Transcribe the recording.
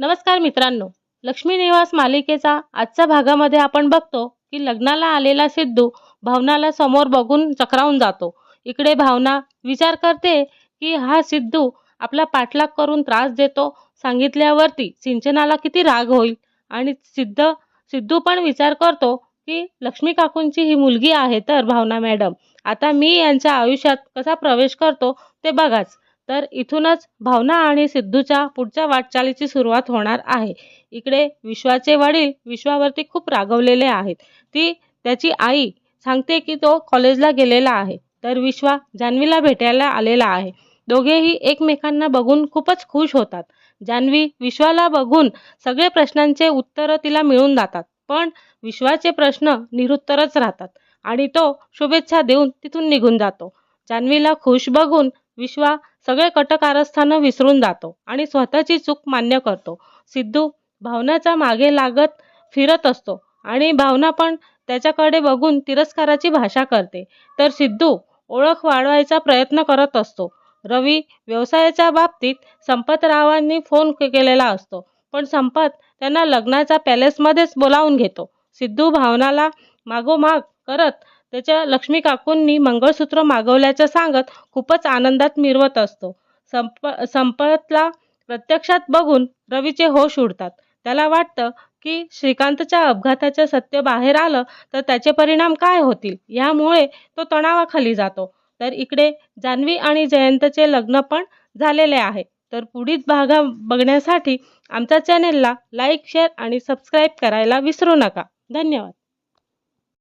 नमस्कार मित्रांनो लक्ष्मी निवास मालिकेचा आजच्या भागामध्ये आपण बघतो की लग्नाला आलेला सिद्धू भावनाला समोर बघून चक्रावून जातो. इकडे भावना विचार करते की हा सिद्धू आपला पाठलाग करून त्रास देतो. सांगितल्यावरती सिंचनाला किती राग होईल? आणि सिद्ध सिद्धू पण विचार करतो की लक्ष्मी काकूंची ही मुलगी आहे तर भावना मॅडम आता मी यांच्या आयुष्यात कसा प्रवेश करतो ते बघाच. तर इथूनच भावना आणि सिद्धूच्या पुढच्या वाटचालीची सुरुवात होणार आहे. इकडे विश्वाचे वडील विश्वावरती खूप रागवलेले आहेत. ती त्याची आई सांगते की तो कॉलेजला गेलेला आहे. तर विश्वा जान्हवीला भेटायला आलेला आहे. दोघेही एकमेकांना बघून खूपच खुश होतात. जान्हवी विश्वाला बघून सगळे प्रश्नांचे उत्तरं तिला मिळून जातात. पण विश्वाचे प्रश्न निरुत्तरच राहतात आणि तो शुभेच्छा देऊन तिथून निघून जातो. जान्हवीला खुश बघून विश्वा सगळे कटकारस्थानं विसरून जातो आणि स्वतःची चूक मान्य करतो. सिद्धू भावनाचा मागे लागत फिरत असतो आणि भावना पण त्याच्याकडे बघून तिरस्काराची भाषा करते. तर सिद्धू ओळख वाढवायचा प्रयत्न करत असतो. रवी व्यवसायाच्या बाबतीत संपतरावांनी फोन केलेला असतो. पण संपत त्यांना लग्नाच्या पॅलेसमध्येच बोलावून घेतो. सिद्धू भावनाला मागोमाग करत त्याच्या लक्ष्मी काकूंनी मंगळसूत्र मागवल्याचं सांगत खूपच आनंदात मिरवत असतो. संप संपतला प्रत्यक्षात बघून रवीचे होश उडतात. त्याला वाटतं की श्रीकांतच्या अपघाताचं सत्य बाहेर आलं तर त्याचे परिणाम काय होतील? यामुळे तो तणावाखाली जातो. तर इकडे जान्हवी आणि जयंतचे लग्न पण झालेले आहे. तर पुढील भागा बघण्यासाठी आमच्या चॅनेलला लाईक शेअर आणि सबस्क्राईब करायला विसरू नका. धन्यवाद.